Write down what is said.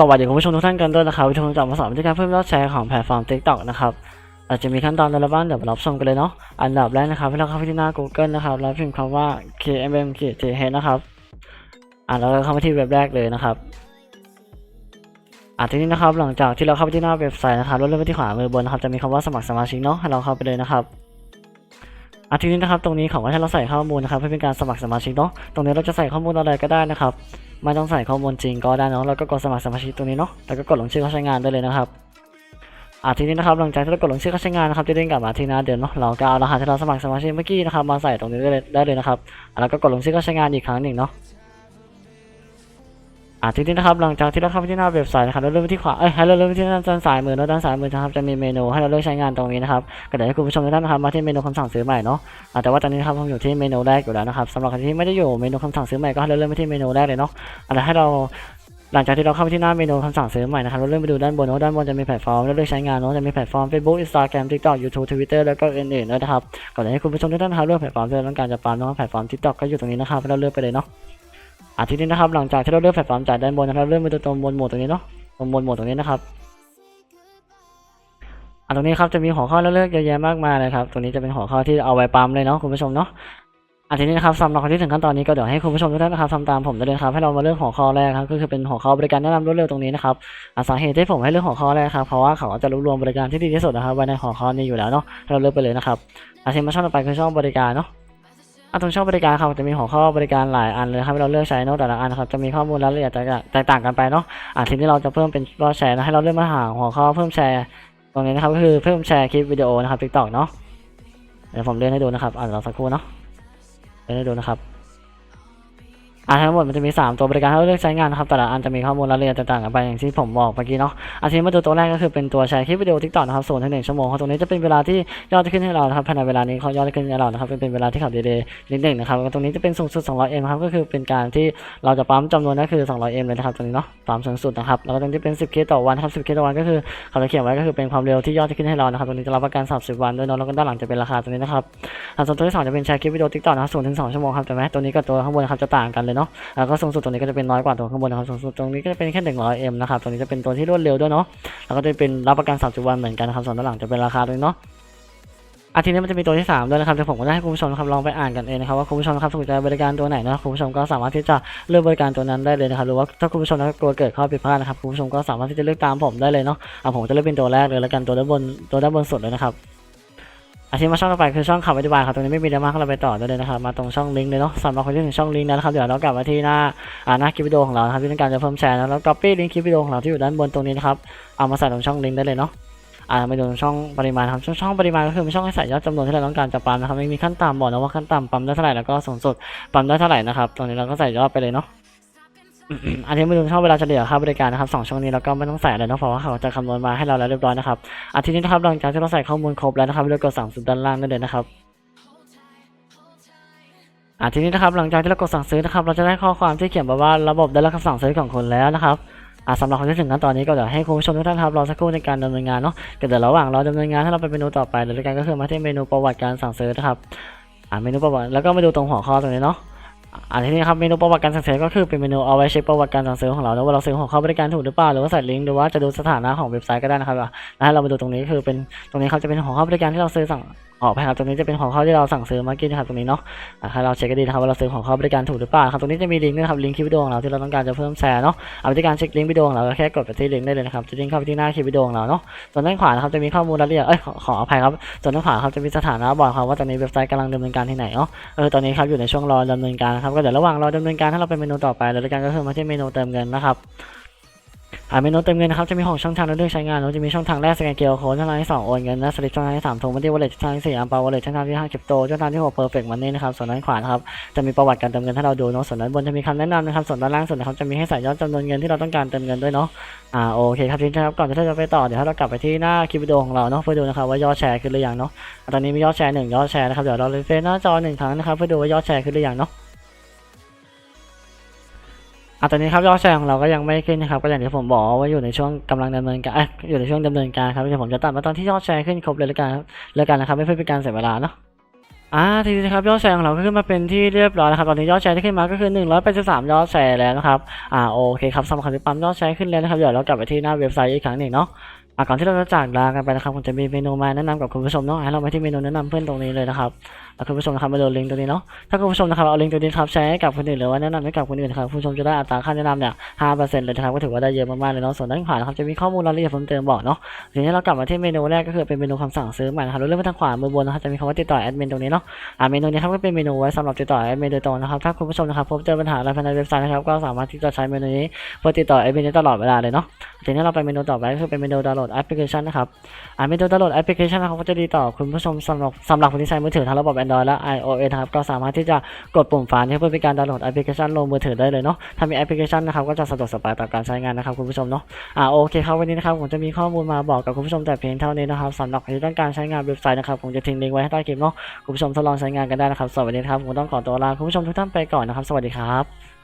สวัสดีคุณผู้ชมทุกท่านกันด้วยนะครับวิดีโอจากมาสอนวิธีการเพิ่มยอดแชร์ของแพลตฟอร์ม TikTok นะครับอาจจะมีขั้นตอนอะไรบ้างเดี๋ยวมารับชมกันเลยเนาะอันดับแรกนะครับให้เราเข้าไปที่หน้า Google นะครับแล้วพิมพ์คำว่า KMM t h นะครับอ่าแล้วก็เข้ามาที่เว็บแรกเลยนะครับอ่าทีนี้นะครับหลังจากที่เราเข้าไปที่หน้าเว็บไซต์นะครับแล้วเลื่อนไปที่ขวามือบนนะครับจะมีคำว่าสมัครสมาชิกเนาะให้เราเข้าไปเลยนะครับอะทีนี้นะครับตรงนี้เขาก็ให้เราใส่ข้อมูลนะครับเพื่อเป็นการสมัครสมาชิกเนาะตรงนี้เราจะใส่ข้อมูลอะไรก็ได้นะครับ ไม่ต้องใส่ข้อมูลจริงก็ได้เนาะแล้วก็กดสมัครสมาชิกตรงนี้เนาะแล้วก็กดลงชื่อเข้าใช้งานได้เลยนะครับอ่าทีนี้นะครับหลังจากที่เรากดลงชื่อเข้าใช้งานนะครับจะเด้งกลับมาที่หน้าเดิมเนาะเราก็เอารหัสที่เราสมัครสมาชิกเมื่อกี้นะครับมาใส่ตรงนี้ได้เลยได้เลยนะครับแล้วก็กดลงชื่อเข้าใช้งานอีกครั้งหนึ่งเนาะ อ่าทีนี้นะครับหลังจากที่เราเข้าไปที่หน้าเว็บไซต์นะครับเราเริ่มไปที่ขวาเอ้ยให้เราเริ่มไปที่ด้านซ้ายมือนะด้านซ้ายมือนะครับจะมีเมนูให้เราเลือกใช้งานตรงนี้นะครับก็เดี๋ยวให้คุณผู้ชมทุกท่านนะครับมาที่เมนูคำสั่งซื้อใหม่เนาะอ่าแต่ว่าตอนนี้นะครับผมอยู่ที่เมนูแรกอยู่แล้วนะครับสำหรับใครที่ไม่ได้อยู่เมนูคำสั่งซื้อใหม่ก็ให้เราเริ่มไปที่เมนูแรกเลยเนาะอะแล้วให้เราหลังจากที่เราเข้าไปที่หน้าเมนูคำสั่งซื้อใหม่นะครับเราเลื่อนไปดูด้านบนเนอะด้านบนจะมีแพลตฟอร์มแล้วเลือกใช้งานเนอะจะมีแพลตฟอร์ม Facebook Instagram TikTok YouTube Twitter แล้วก็อื่นๆด้วยนะครับก่อนจะให้คุณผู้ชมทุกท่านนะครับเลือกแพลตฟอร์มที่เราต้องการจะปาล์มเนอะแพลตฟอร์ม TikTok ก็อยู่ตรงนี้นะครับเราเลือกไปเลยเนาะ อะทีนี้นะครับหลังจากที่เราเลือกแพลตฟอร์มจากด้านบนนะครับเราเลื่อนไปตรงบนหมวดตรงนี้เนาะตรงบนหมวดตรงนี้นะครับอะตรงนี้ครับจะมีหัวข้อให้เราเลือกเยอะแยะมากมายเลยครับตรงนี้จะเป็นหัวข้อที่เอาไว้ปั๊มเลยเนาะคุณผู้ชมเนาะอันทีนี้นะครับสำหรับคนที่ถึงขั้นตอนนี้ก็เดี๋ยวให้คุณผู้ชมทุกท่านนะครับทำตามผมได้เลยครับให้เรามาเลือกหัวข้อแรกครับก็คือเป็นหัวข้อบริการแนะนำรวดเร็วตรงนี้นะครับอ่าสาเหตุที่ผมให้เลือกหัวข้อแรกครับเพราะว่าเขาจะรวบรวมบริการที่ดีที่สุดนะครับไว้ในหัวข้อนี้อยู่แล้วเนาะเราเลือกไปเลยนะครับอาทีมาช่องต่อไปคือช่องบริการเนาะ อะตรงช่องบริการครับจะมีหัวข้อบริการหลายอันเลยครับให้เราเลือกใช้เนาะแต่ละอันนะครับจะมีข้อมูลรายละเอียดแตกต่างแตกต่างกันไปเนาะอ่าทีนี้เราจะเพิ่มเป็นยอดแชร์นะให้เราเลือกมาหาหัวข้อเพิ่มแชร์ตรงนี้นะครับก็คือเพิ่มแชร์คลิปวิดีโอนะครับทิกตอกเนาะเดี๋ยวผมเลื่อนให้ดูนะครับอ่านรอสักครู่เนาะเดี๋ยวให้ดูนะครับ อ่าทั้งหมดมันจะมี 3 ตัวบริการให้เลือกใช้งานนะครับแต่ละอันจะมีข้อมูลรายละเอียดต่างๆกันไปอย่างที่ผมบอกเมื่อกี้เนาะอาทีนี้มาดูตัวแรกก็คือเป็นตัวแชร์คลิปวิดีโอทิกตอกนะครับศูนย์ถึงหนึ่งชั่วโมงครับตรงนี้จะเป็นเวลาที่ยอดจะขึ้นให้เราครับภายในเวลานี้เขายอดจะขึ้นให้เรานะครับเป็นเป็นเวลาที่ขับดีๆนิดหนึ่งนะครับตรงนี้จะเป็นสูงสุด 200M ครับก็คือเป็นการที่เราจะปั๊มจำนวนก็คือ 200M เลยนะครับตรงนี้เนาะปั๊มสูงสุดนะครับแล้วก็ตรงนี้เป็น 10K ต่อวันครับ 10K ต่อวันก็คือเขาจะเขียนไว้ก็คือเป็นความเร็วที่ยอดจะขึ้นให้เรานะครับตรงนี้จะรับประกัน 30 วันด้วยเนาะแล้วก็ด้านหลังจะเป็นราคาตรงนี้นะครับอ่าส่วนตัวที่สองจะเป็นแชร์คลิปวิดีโอทิกตอกนะครับศูนถึงสองชั่วโมงครับแต่ไหมตัวนี้กับตัวข้างบนครับจะต่างกันเลยเนาะแล้วก็สูงสุดตรงนี้ก็จะเป็นน้อยกว่าตัวข้างบนนะครับสูงสุดตรงนี้ก็จะเป็นแค่ 100M นะครับตรงนี้จะเป็นตัวที่รวดเร็วด้วยเนาะแล้วก็จะเป็นรับประกัน30วันเหมือนกันนะครับส่วนด้านหลังจะเป็นราคาด้วยเนาะอาทีนี้มันจะมีตัวที่ 3 ด้วยนะครับเดี๋ยวผมก็ได้ให้คุณผู้ชมครับลองไปอ่านกันเองนะครับว่าคุณผู้ชมครับสนใจบริการตัวไหนนะคุณผู้ชมก็สามารถที่จะเลือกบริการตัวนั้นได้เลยนะครับหรือว่าถ้าคุณผู้ชมนะครับกลัวเกิดข้อผิดพลาดนะครับคุณผู้ชมก็สามารถที่จะเลือกตามผมได้เลยเนาะอะผมจะเลือกเป็นตัวแรกเลยแล้วกันตัวด้านบนตัวด้านบนสุดเลยนะครับ อาชีพมาช่องต่อไปคือช่องข่าวอธิบายครับตรงนี้ไม่มีดราม่าเราไปต่อได้เลยนะครับมาตรงช่องลิงก์เลยเนาะสำหรับคนที่ถึงช่องลิงก์นะครับเดี๋ยวเรากลับมาที่หน้าอ่าหน้าคลิปวิดีโอของเรานะครับที่ต้องการจะเพิ่มแชร์นะแล้วก็ปี้ลิงก์คลิปวิดีโอของเราที่อยู่ด้านบนตรงนี้นะครับเอามาใส่ตรงช่องลิงก์ได้เลยเนาะอ่าไปดูช่องปริมาณครับช่องช่องปริมาณก็คือเป็นช่องให้ใส่ยอดจำนวนที่เราต้องการจะปั๊มนะครับไม่มีขั้นต่ำบอกนะว่าขั้นต่ำปั๊มได้เท่าไหร่แล้วก็สูงสุดปั๊มได้เท่าไหร่นะครับตรงนี้เราก็ใส่ยอดไปเลยเนาะ อันนี้ไมาดูช่องเวลาเฉลี่ยค่าบริการนะครับสองช่องนี้เราก็ไม่ต้องใส่เลยเนะเพราะว่าเขาจะคำนวณมาให้เราแล้วเรียบร้อยนะครับอาทีนี้นะครับหลังจากที่เราใส่ข้อมูลครบแล้วนะครับเรากดสั่งซื้อด้านล่างได้เลยนะครับอาทีนี้นะครับหลังจากที่เรากดสั่งซื้อนะครับ เราจะได้ข้อความที่เขียนบอกว่าระบบได้รับคำสั่งซื้อของคุณแล้วนะครับอ่าสำหรับคนที่ถึงขั้นตอนนี้ก็เดี๋ยวให้คุณผู้ชมทุกท่านครับรอสักครู่ในการดำเนินงานเนาะก็เดี๋ยวระหว่างรอดำเนินงานถ้าเราไปเมนูต่อไปเดี๋ยวรายการก็คือมาที่เมนูประวัติการสั่งซื้อนะครับอ่าเมนูประวัติแล้วก็มาดูตรงหัวข้อตรงนี้เนาะ อันนี้นะครับเมนูประวัติการสั่งซื้อก็คือเป็นเมนูเอาไว้เช็คประวัติการสั่งซื้อของเราแล้วว่าเราซื้อของเขาบริการถูกหรือเปล่าหรือว่าใส่ลิงก์หรือว่าจะดูสถานะของเว็บไซต์ก็ได้นะครับแล้วให้เรามาดูตรงนี้คือเป็นตรงนี้เขาจะเป็นของเข้าบริการที่เราซื้อสั่ง ออกไปครับตรงนี้จะเป็นของเข้าที่เราสั่งซื้อมื่อกี้นะครับตรงนี้เนาะให้เราเช็คกันดีนะครับว่าเราซื้อของเข้าบริการถูกหรือเปล่าครับตรงนี้จะมีลิงก์นะครับลิงก์คลิปวิดีโอของเราที่เราต้องการจะเพิ่มแชร์เนาะเอาวิธีการเช็คลิงก์วิดีโอของเราก็แค่กดไปที่ลิงก์ได้เลยนะครับจะลิงก์เข้าไปที่หน้าคลิปวิดีโอของเราเนาะส่วนด้านขวานะครับจะมีข้อมูลรายละเอียดเอ้ยขออภัยครับส่วนด้านขวาครับจะมีสถานะบอกครับว่าตอนนี้เว็บไซต์กำลังดำเนินการที่ไหนเนาะเออตอนนี้ครับอยู่ในช่วงรอดำเนินการนะครับก็เดี๋ยวระหว่างรอดำเนินการถ้าเราไปเมนูต่อไปแล้วกันก็คือมาที่เมนูเติมเงินนะครับ อ่าเมนูเติมเงินนะครับ จะมีหกช่องทางให้เลือกใช้งานเนาจะมีช่องทางแรกสแกนเกียร์โค้ดช่องทางที่สองโอนเงินนะสลิปช่องทางที่สามโทรมาที่วอลเล็ตช่องทางที่สี่อัมเปาวอลเล็ตช่องทางที่ห้าคริปโตช่องทางที่หกเพอร์เฟกต์มันนี่นะครับส่วนด้านขวาครับจะมีประวัติการเติมเงินให้เราดูเนาะส่วนด้านบนจะมีคำแนะนำนะครับส่วนด้านล่างสุดนะครับจะมีให้ใส่ยอดจำนวนเงินที่เราต้องการเติมเงินด้วยเนาะอ่าโอเคครับทีนี้ครับก่อนที่เราจะไปต่อเดี๋ยวเรากลับไปที่หน้าคลิปวิดีโอของเราเนาะเพื่อดูนะครับว่ายอดแชร์ขึ้นหรือยังเนาะตอนนี้มียอดแชร์หนึ่งยอดแชร์นะครับเดี๋ยวเราเลยเฟซหน้าจอหนึ่งครั้งนะครับเพื่อดูว่ายอดแชร์ขึ้นหรือยังเนาะ ตอนนี้ครับยอดแชร์ของเราก็ยังไม่ขึ้นนะครับก็อย่างที่ผมบอกว่าอยู่ในช่วงกำลังดำเนินการอยู่ในช่วงดำเนินการครับเดี๋ยวผมจะตัดมาตอนที่ยอดแชร์ขึ้นครบเลยแล้วกันแล้วกันนะครับไม่เพื่อเป็นการเสียเวลาเนาะอ่าทีนี้นะครับยอดแชร์ของเราก็ขึ้นมาเป็นที่เรียบร้อยแล้วครับตอนนี้ยอดแชร์ที่ขึ้นมาก็คือ183ยอดแชร์แล้วนะครับอ่าโอเคครับสำหรับคำที่ปั๊มยอดแชร์ขึ้นแล้วนะครับเดี๋ยวเรากลับไปที่หน้าเว็บไซต์อีกครั้งหนึ่งเนาะ อ่าก่อนที่เราจะจากลากันไปนะครับผมจะมีเมนูมาแนะนำกับคุณผู้ชมเนาะให้เราไปที่เมนูแนะนำเพื่อนตรงนี้เลยนะครับแล้วคุณผู้ชมนะครับมาดูลิงก์ตรงนี้เนาะถ้าคุณผู้ชมนะครับเอาลิงก์ตัวนี้ครับแชร์ให้กับคนอื่นหรือว่าแนะนำให้กับคนอื่นครับคุณผู้ชมจะได้อัตราค่าแนะนำเนี่ย5%เปอร์เซ็นต์เลยนะครับก็ถือว่าได้เยอะมากๆเลยเนาะส่วนด้านขวานะครับจะมีข้อมูลรายละเอียดเพิ่มเติมบอกเนาะทีนี้เรากลับมาที่เมนูแรกก็คือเป็นเมนูคำสั่งซื้อใหม่นะครับเรื่อนไปทางขวามือบนนะครับจะมีคำว่าติดต่อแอดมินตรงนี้เนาะอ่าเมนูนี้ครับก็เป็นเมนูไว้สำหรับติดต่อแอดมินโดยตรงนะครับถ้าคุณผู้ชมนะครับพบเจอปัญหาอะไรภายในเว็บไซต์นะครับก็สามารถที่จะใช้เมนูนี้เพื่อติดต่อแอดมินได้ตลอดเวลาเลยเนาะทีนี้เราไปเมนูต่อไปก็คือเป็นเมนูดาวน์โหลดแอปพลิเคชันนะครับอ่าเมนูดาวน์โหลดแอปพลิเคชันนะครับก็จะดีต่อคุณผู้ชมสำหรับสำหรับคนที่ใช้มือถือทั้งระบบ Android และ iOS นะครับก็สามารถที่จะกดปุ่มฝานี้เพื่อเป็นการดาวน์โหลดแอปพลิเคชันลงมือถือได้เลยเนาะถ้ามีแอปพลิเคชันนะครับก็จะสะดวกสบายต่อการใช้งานนะครับคุณผู้ชมเนาะอ่าโอเคครับวันนี้นะครับผมจะมีข้อมูลมาบอกกับคุณผู้ชมแต่เพียงเท่านี้นะครับสำหรับใครที่ต้องการใช้งานเว็บไซต์นะครับผมจะทิ้งลิงก์ไว้ให้ใต้คลิปเนาะคุณผู้ชมทดลองใช้งานกันได้นะครับสวัสดีครับผมต้องขอตัวลาคุณผู้ชมทุกท่านไปก่อนนะครับ สวัสดีครับ